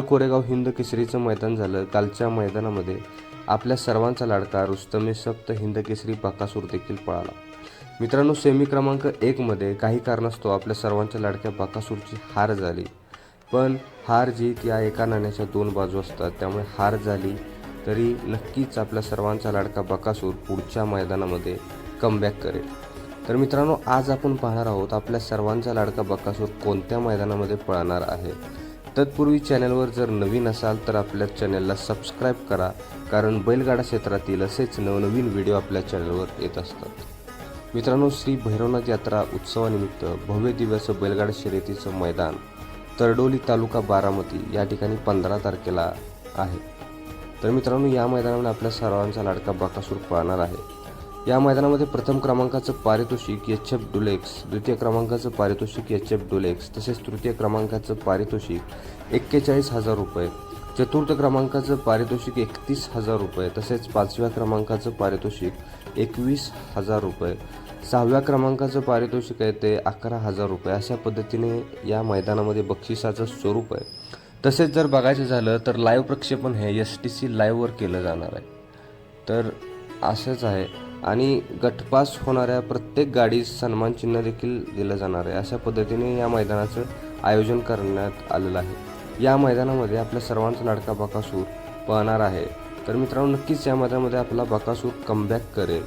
काल कोरेगाव हिंद केसरीचं मैदान झालं. कालच्या मैदानामध्ये आपल्या सर्वांचा लाडका रुस्तमी सप्त हिंद केसरी बाकासूर देखील पळाला. मित्रांनो सेमी क्रमांक एकमध्ये काही कारणास्तव आपल्या सर्वांच्या लाडक्या बाकासूरची हार झाली. पण हार जीत या एका नाण्याच्या दोन बाजू असतात. त्यामुळे हार झाली तरी नक्कीच आपल्या सर्वांचा लाडका बकासूर पुढच्या मैदानामध्ये कमबॅक करेल. तर मित्रांनो आज आपण पाहणार आहोत आपल्या सर्वांचा लाडका बकासूर कोणत्या मैदानामध्ये पळणार आहे? तत्पूर्वी चॅनलवर जर नवीन असाल तर आपल्या चॅनलला सबस्क्राईब करा कारण बैलगाडा क्षेत्रातील असेच नवनवीन व्हिडिओ आपल्या चॅनलवर येत असतात. मित्रांनो श्री भैरवनाथ यात्रा उत्सवानिमित्त भव्य दिव्य बैलगाडा शर्यतीचं मैदान तरडोली तालुका बारामती या ठिकाणी पंधरा तारखेला आहे. तर मित्रांनो या मैदानामध्ये आपल्या सर्वांचा लाडका बाकासूर पळणार आहे. या मैदानामध्ये प्रथम क्रमांकाचं पारितोषिक एच एफ डुलेक्स द्वितीय क्रमांकाचं पारितोषिक एच एफ डुलेक्स तसेच तृतीय क्रमांकाचं पारितोषिक एक्केचाळीस हजार रुपये. चतुर्थ क्रमांकाचं पारितोषिक एकतीस हजार रुपये तसेच पाचव्या क्रमांकाचं पारितोषिक एकवीस हजार रुपये. सहाव्या क्रमांकाचं पारितोषिक आहे ते अकरा हजार रुपये. अशा पद्धतीने या मैदानामध्ये बक्षिसाचं स्वरूप आहे. तसेच जर बघायचं झालं तर लाईव्ह प्रक्षेपण हे एस टी सी लाईव्हवर केलं जाणार आहे. तर असंच आहे. आणि गटपास होणाऱ्या प्रत्येक गाडीस सन्मान चिन्ह देखील दिलं जाणार आहे. अशा पद्धतीने या मैदानाचं आयोजन करण्यात आलेलं आहे. या मैदानामध्ये आपल्या सर्वांचा लाडका बाकासूर पळणार आहे. तर मित्रांनो नक्कीच या मैदानामध्ये आपला बाकासूर कमबॅक करेल.